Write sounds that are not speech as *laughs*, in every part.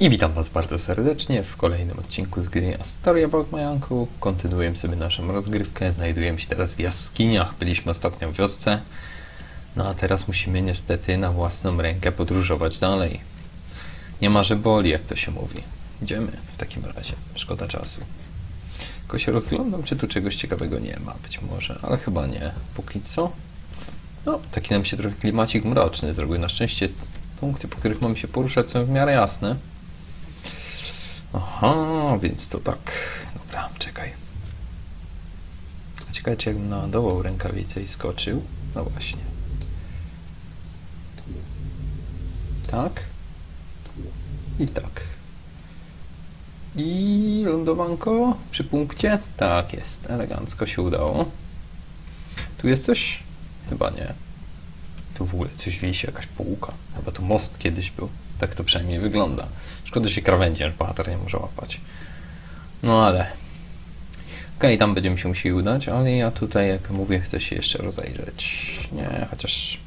I witam Was bardzo serdecznie w kolejnym odcinku z gry A Story About My Uncle. Kontynuujemy sobie naszą rozgrywkę. Znajdujemy się teraz w jaskiniach. Byliśmy ostatnio w wiosce. No a teraz musimy niestety na własną rękę podróżować dalej. Nie ma, że boli, jak to się mówi. Idziemy w takim razie. Szkoda czasu. Tylko się rozglądam, czy tu czegoś ciekawego nie ma. Być może, ale chyba nie. Póki co. No, taki nam się trochę klimacik mroczny zrobił. Na szczęście punkty, po których mamy się poruszać są w miarę jasne. Aha, więc to tak. Dobra, czekaj. Ciekawe, czy jakbym naładował rękawicę i skoczył? No właśnie. Tak. I tak. I lądowanko przy punkcie? Tak, jest. Elegancko się udało. Tu jest coś? Chyba nie. Tu w ogóle coś wisi, jakaś półka. Chyba tu most kiedyś był. Tak to przynajmniej wygląda. Szkoda, że się krawędziarz bohater nie może łapać. No ale... Okej, tam będziemy się musieli udać, ale ja tutaj, jak mówię, chcę się jeszcze rozejrzeć. Nie, chociaż...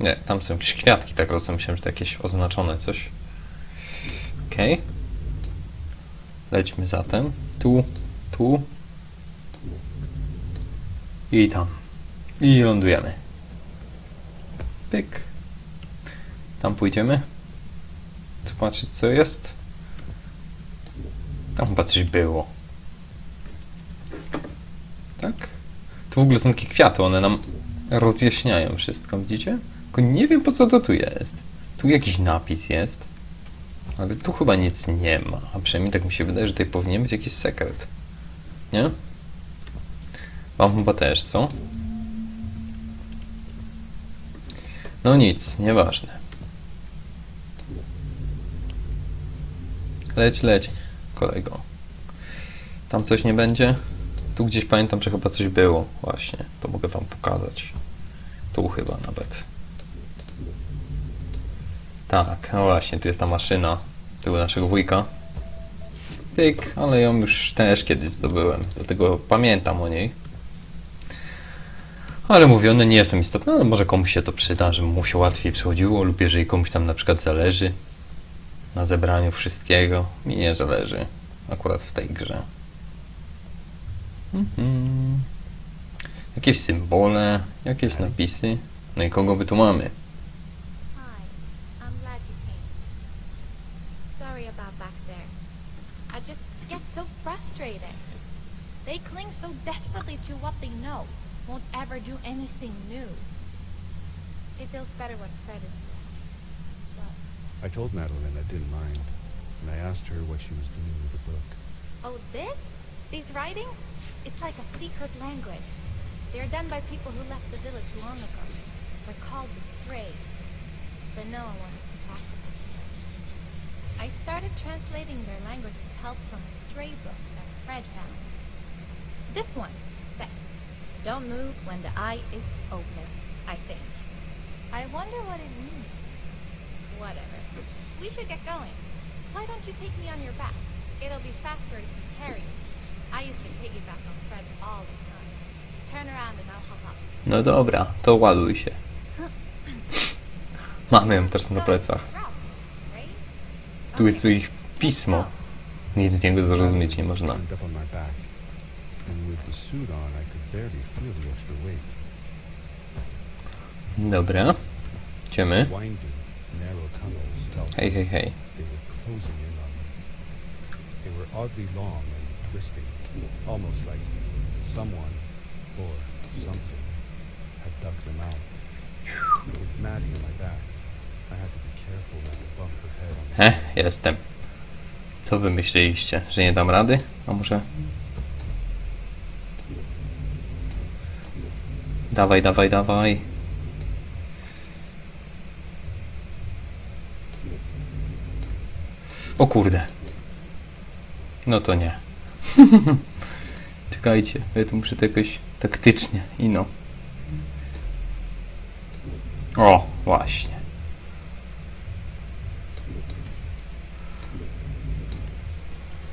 Nie, tam są jakieś kwiatki, tak rozumiem, że to jakieś oznaczone coś. Okej. Lećmy zatem. Tu, tu. I tam. I lądujemy. Pyk. Tam pójdziemy. Zobaczyć co jest. Tam chyba coś było. Tak? Tu w ogóle są takie kwiaty, one nam rozjaśniają wszystko, widzicie? Tylko nie wiem po co to tu jest. Tu jakiś napis jest. Ale tu chyba nic nie ma. A przynajmniej tak mi się wydaje, że tutaj powinien być jakiś sekret. Nie? Wam chyba też, co? No nic, nieważne. Leć, leć, kolego. Tam coś nie będzie? Tu gdzieś pamiętam, że chyba coś było. Właśnie, to mogę wam pokazać. Tu chyba nawet. Tak, no właśnie, tu jest ta maszyna. Tu naszego wujka. Pyk, ale ją już też kiedyś zdobyłem. Dlatego pamiętam o niej. Ale mówię, one nie są istotne, ale może komuś się to przyda, żeby mu się łatwiej przychodziło lub jeżeli komuś tam na przykład zależy na zebraniu wszystkiego. Mi nie zależy akurat w tej grze. Mhm. Jakieś symbole, jakieś napisy. No i kogo by tu mamy? Hi, I'm glad you came. Sorry about back there. I just get so frustrated. They cling so desperately to what they know, won't ever do anything new. It feels better when Fred is there. But, I told Madeline I didn't mind, and I asked her what she was doing with the book. oh, this? These writings? It's like a secret language. They're done by people who left the village long ago. They're called the Strays. But no one wants to talk about them. I started translating their language with help from a stray book that Fred found. This one says, Don't move when the eye is open, I think. I wonder what it means. Whatever. We should get going. Why don't you take me on your back? It'll be faster to carry. I used to piggyback on Fred all the time. Turn around and I'll hop up. No dobra, to ładuj się. *laughs* Mamy ją też na plecach. Tu jest tu ich pismo. Nic z niego zrozumieć nie można. Dobra. Idziemy. Hej, hej, hej. they were closing in on me. They were oddly long and twisting, almost like someone or something had dug them out. With Maddie on my back, I had to be careful not to bump her head on the He, jestem. Co wy myśleliście? Że nie dam rady? A może... Dawaj, dawaj, dawaj. O kurde. No to nie. *laughs* Czekajcie, ja tu muszę to jakoś taktycznie. I no. O, właśnie.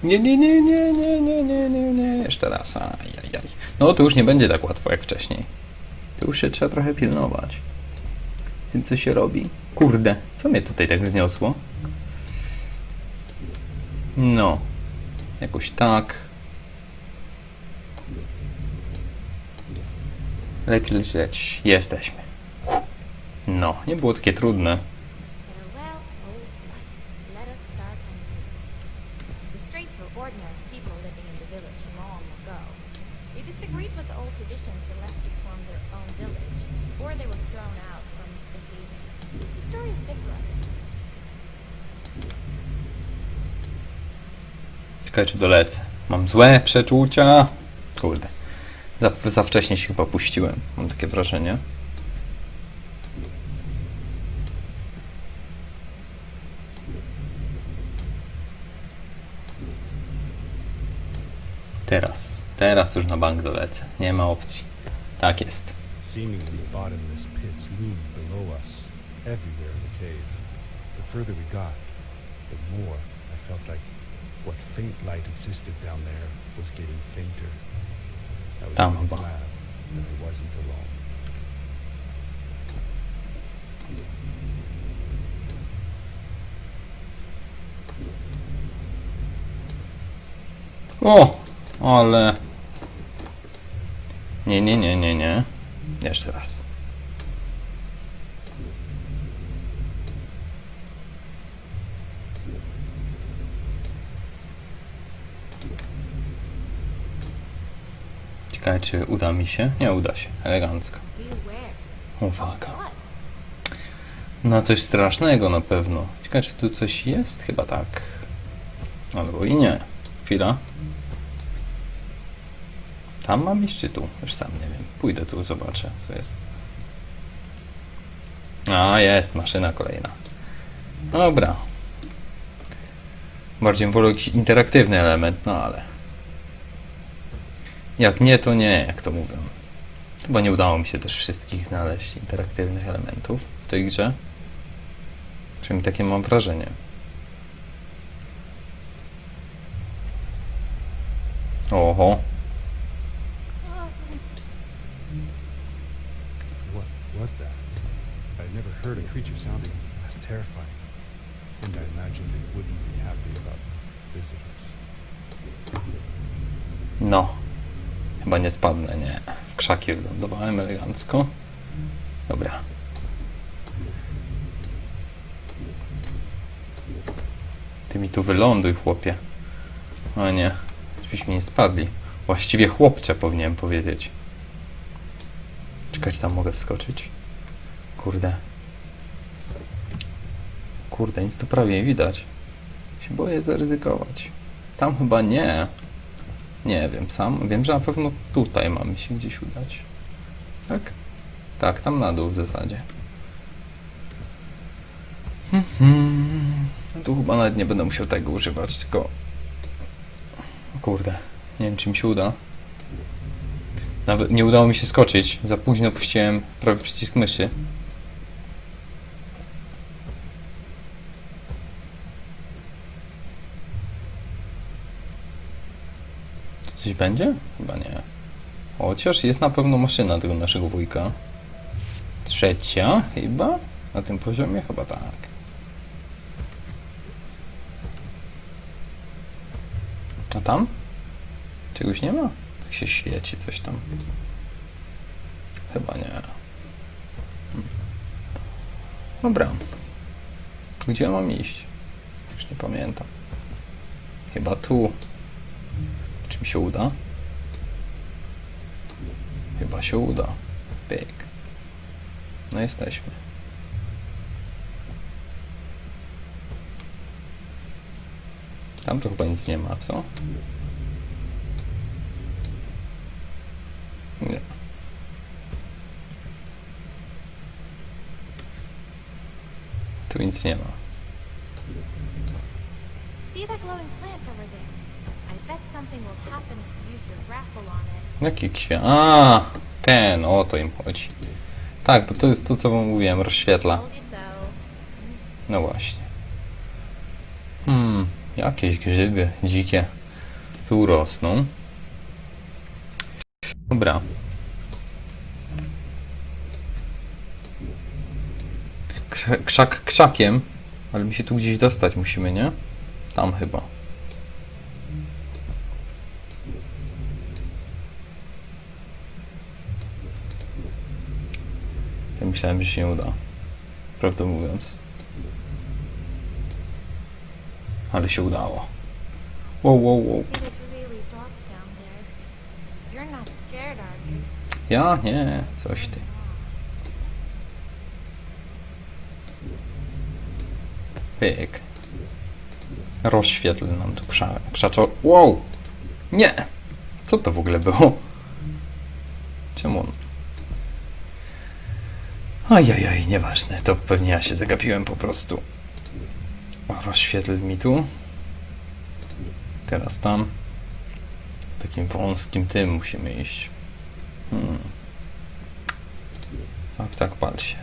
Nie, nie, nie, nie, nie, nie, nie, nie, nie. Jeszcze raz. Ajajaj. No to już nie będzie tak łatwo jak wcześniej. Tu już się trzeba trochę pilnować. Tym co się robi. Kurde, co mnie tutaj tak zniosło? No. Jakoś tak. Leć, leć, leć. Jesteśmy. No, nie było takie trudne. Farewell, old life. Let us start anew. The Strays were ordinary people living in the village long ago. They disagreed with the old traditions and left to form their own village, or they were thrown out for misbehaving. The stories differ of it. Ciekawe, czy dolecę. Mam złe przeczucia. Kurde. Za, za wcześnie się chyba puściłem. Mam takie wrażenie. Teraz. Teraz już na bank dolecę. Nie ma opcji. Tak jest. Seemingly bottomless pits loomed below us, everywhere in the cave. The further we got, the more I felt like what faint light existed down there was getting fainter. I was really glad that I wasn't alone. O! Ale... Nie, nie, nie, nie, nie. Jeszcze raz. Ciekawe, czy uda mi się? Nie uda się. Elegancko. Uwaga. Na coś strasznego na pewno. Ciekawe, czy tu coś jest? Chyba tak. Albo i nie. Chwila. Tam mam iść, czy tu? Już sam nie wiem. Pójdę tu, zobaczę, co jest. A, jest, maszyna kolejna. Dobra. Bardziej wolę jakiś interaktywny element, no ale... Jak nie, to nie, jak to mówią. Chyba nie udało mi się też wszystkich znaleźć interaktywnych elementów w tej grze. Przynajmniej takie mam wrażenie. Oho. Oh, What was that? I'd never heard a creature sounding as terrifying, and I imagined it wouldn't be happy about visitors. No. Chyba nie spadnę, nie. W krzaki wylądowałem elegancko. Dobra. Ty mi tu wyląduj, chłopie. O nie. Żebyśmy nie spadli. Właściwie chłopcze powinienem powiedzieć. Czekaj, czy tam mogę wskoczyć? Kurde. Kurde, nic tu prawie nie widać. Się boję zaryzykować. Tam chyba nie. Nie wiem sam. Wiem, że na pewno tutaj mamy się gdzieś udać. Tak? Tak, tam na dół w zasadzie. Mhm. No Tu chyba nawet nie będę musiał tego używać, tylko... Kurde, nie wiem czy mi się uda. Nawet nie udało mi się skoczyć. Za późno puściłem prawy przycisk myszy. Coś będzie? Chyba nie. Chociaż jest na pewno maszyna tego naszego wujka. Trzecia chyba? Na tym poziomie? Chyba tak. A tam? Czegoś nie ma? Tak się świeci coś tam. Chyba nie. Hmm. Dobra. Gdzie mam iść? Już nie pamiętam. Chyba tu. Czy mi się uda? Chyba się uda. Pyk. No jesteśmy. Tam to chyba nic nie ma, co? Nie. Tu nic nie ma. See that glowing plant over there? Jaki kwiat? A, ten, o to im chodzi. Tak, to, to jest to, co wam mówiłem, rozświetla. No właśnie. Hmm, jakieś grzyby dzikie tu rosną. Dobra. Krza- Krzak krzakiem, ale mi się tu gdzieś dostać musimy, nie? Tam chyba. Myślałem, że się nie uda. Prawdę mówiąc. Ale się udało. Wow, wow, wow. Ja? Nie, coś ty. Pyk. Rozświetl nam tu krza krzaczo... Wow! Nie! Co to w ogóle było? Czemu on... Ajajaj, nieważne. To pewnie ja się zagapiłem po prostu. Rozświetl mi tu. Teraz tam. Takim wąskim tym musimy iść. Hmm. Tak, tak, pal się.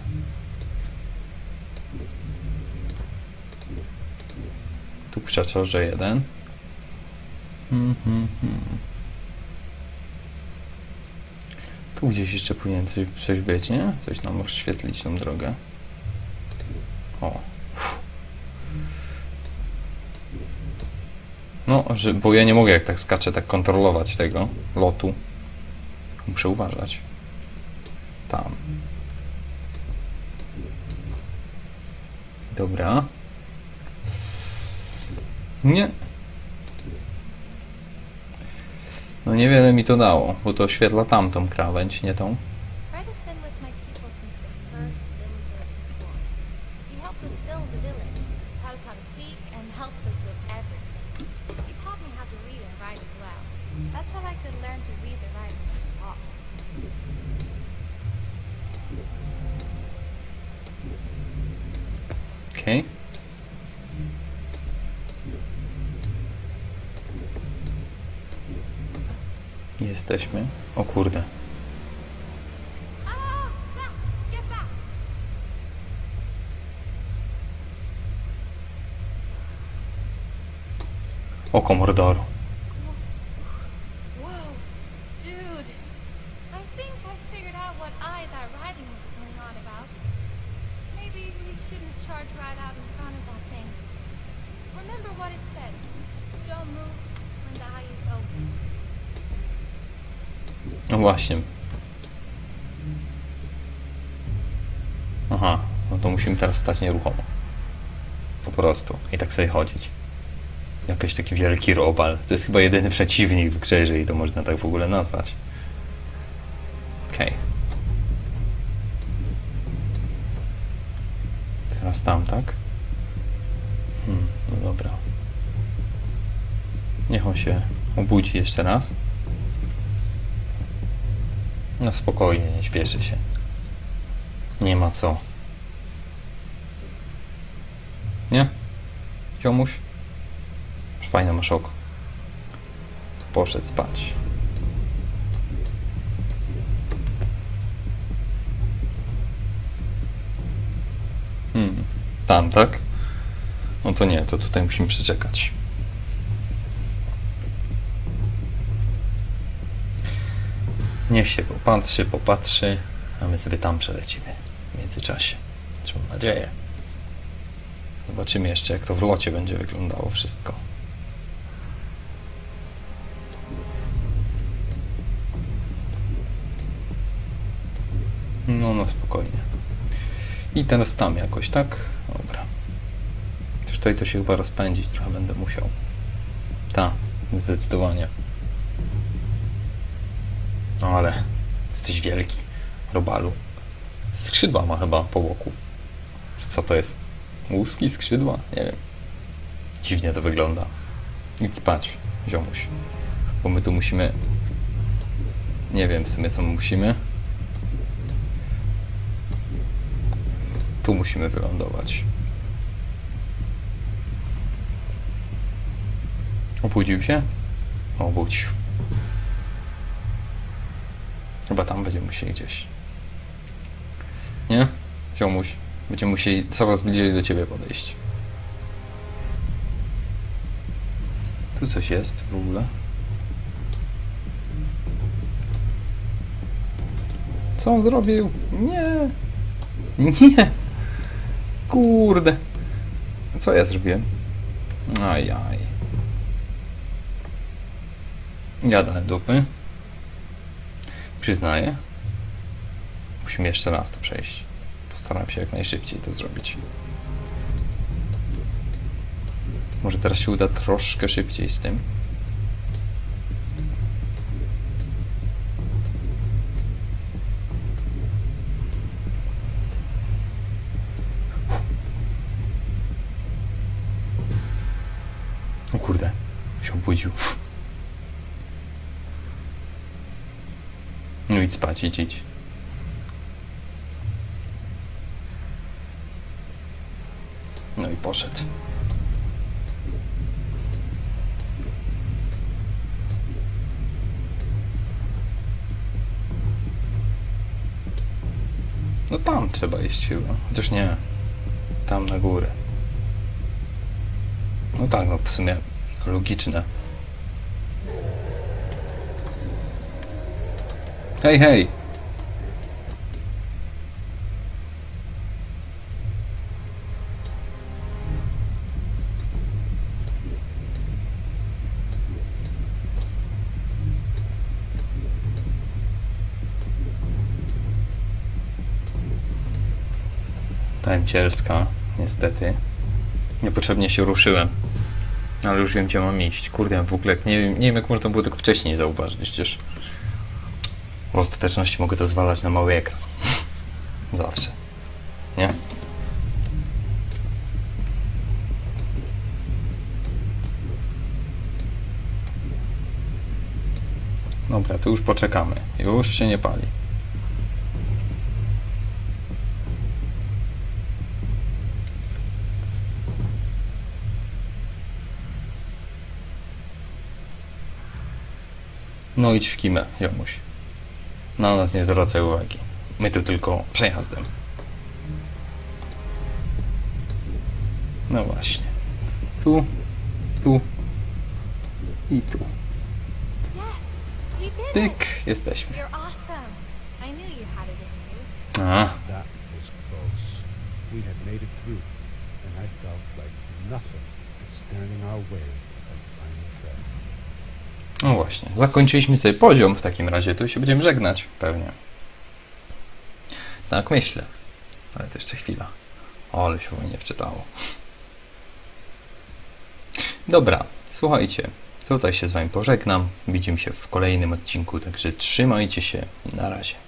Tu krzaczorze jeden. Hmm, hmm, hmm. Tu gdzieś jeszcze powinien coś, coś być, nie? Coś nam rozświetlić tą drogę. O. No, że, bo ja nie mogę jak tak skaczę, tak kontrolować tego lotu. Muszę uważać. Tam. Dobra. Nie. No niewiele mi to dało, bo to oświetla tamtą krawędź, nie tą. Fred has been with my people since the first villager was born. He helped us build the village, taught us how to speak, and helps us with everything. He taught me how to read and write as well. That's how I could learn to read and write and walk. Okej. Jesteśmy. O kurde. Ah! Back! Get back! Oko Mordoru. Whoa! Dude! I think I figured out what eye that writing was going on about. Maybe we shouldn't charge right out in front of that thing. Remember what it said. Don't move when the eye is open. No właśnie. Aha, no to musimy teraz stać nieruchomo. Po prostu. I tak sobie chodzić. Jakiś taki wielki robal. To jest chyba jedyny przeciwnik w grze, jeżeli to można tak w ogóle nazwać. Okej. Teraz tam, tak? Hmm, no dobra. Niech on się obudzi jeszcze raz. No spokojnie, nie śpieszy się. Nie ma co. Nie? Ziomuś? Fajne masz oko. Poszedł spać. Hmm. Tam, tak? No to nie, to tutaj musimy przeczekać. Niech się popatrzy, popatrzy, a my sobie tam przelecimy w międzyczasie. Czy mam nadzieję. Zobaczymy jeszcze, jak to w locie będzie wyglądało wszystko. No, no spokojnie. I teraz tam jakoś, tak? Dobra. Już tutaj to się chyba rozpędzić trochę będę musiał. Ta, zdecydowanie. No ale jesteś wielki, robalu. Skrzydła ma chyba po boku. Co to jest? Łuski, skrzydła? Nie wiem. Dziwnie to wygląda. Idź spać, ziomuś. Bo my tu musimy... Nie wiem w sumie co my musimy. Tu musimy wylądować. Obudził się? Obudził. Chyba tam będziemy musieli gdzieś. Nie? Ziomuś. Będziemy musieli coraz bliżej do ciebie podejść. Tu coś jest w ogóle. Co on zrobił? Nie! Nie! Kurde! Co ja zrobiłem? Ajaj. Ja dałem dupy. Przyznaję. Musimy jeszcze raz to przejść. Postaram się jak najszybciej to zrobić. Może teraz się uda troszkę szybciej z tym. Idź, idź. No i poszedł. No tam trzeba iść chyba. Chociaż nie. Tam na górę. No tak, no w sumie logiczne. Hej, hej! Pęcielska, niestety. Niepotrzebnie się ruszyłem. Ale już wiem, gdzie mam iść. Kurde, w ogóle nie wiem, nie wiem jak można było tego wcześniej zauważyć. Przecież w ostateczności mogę to zwalać na mały ekran. Zawsze. Nie? Dobra, to już poczekamy. Już się nie pali. No idź w kimę, jomuś. Na nas nie zwracaj uwagi. My tu tylko przejazdem. No właśnie. Tu, tu i tu. Yes, you did it. Pyk, jesteśmy. You're awesome. I knew you had it in you. A, and I felt like nothing was standing our way a final threat. No właśnie. Zakończyliśmy sobie poziom w takim razie. Tu się będziemy żegnać pewnie. Tak myślę. Ale to jeszcze chwila. O, ale się nie wczytało. Dobra, słuchajcie. Tutaj się z Wami pożegnam. Widzimy się w kolejnym odcinku, także trzymajcie się. Na razie.